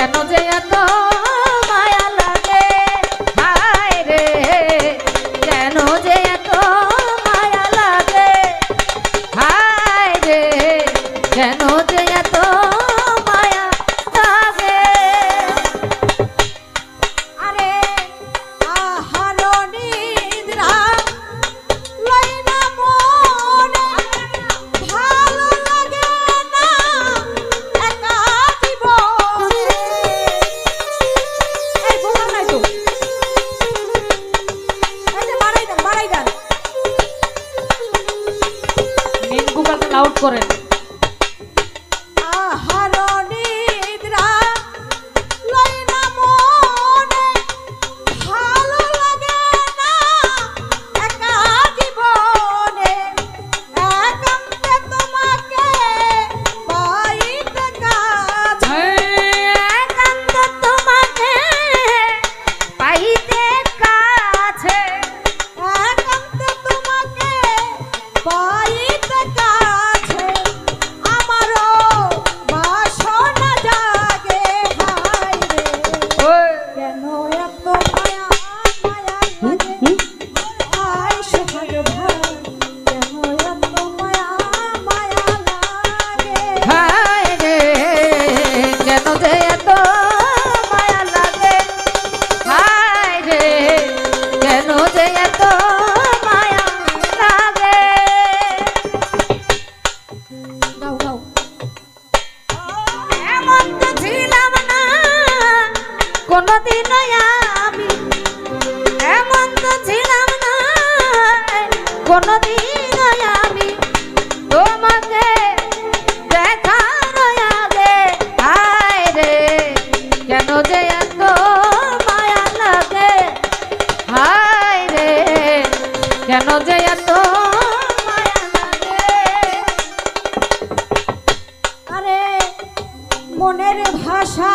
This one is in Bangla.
কেন যে লাউড করেন। কেন যে এত আরে মনের ভাষা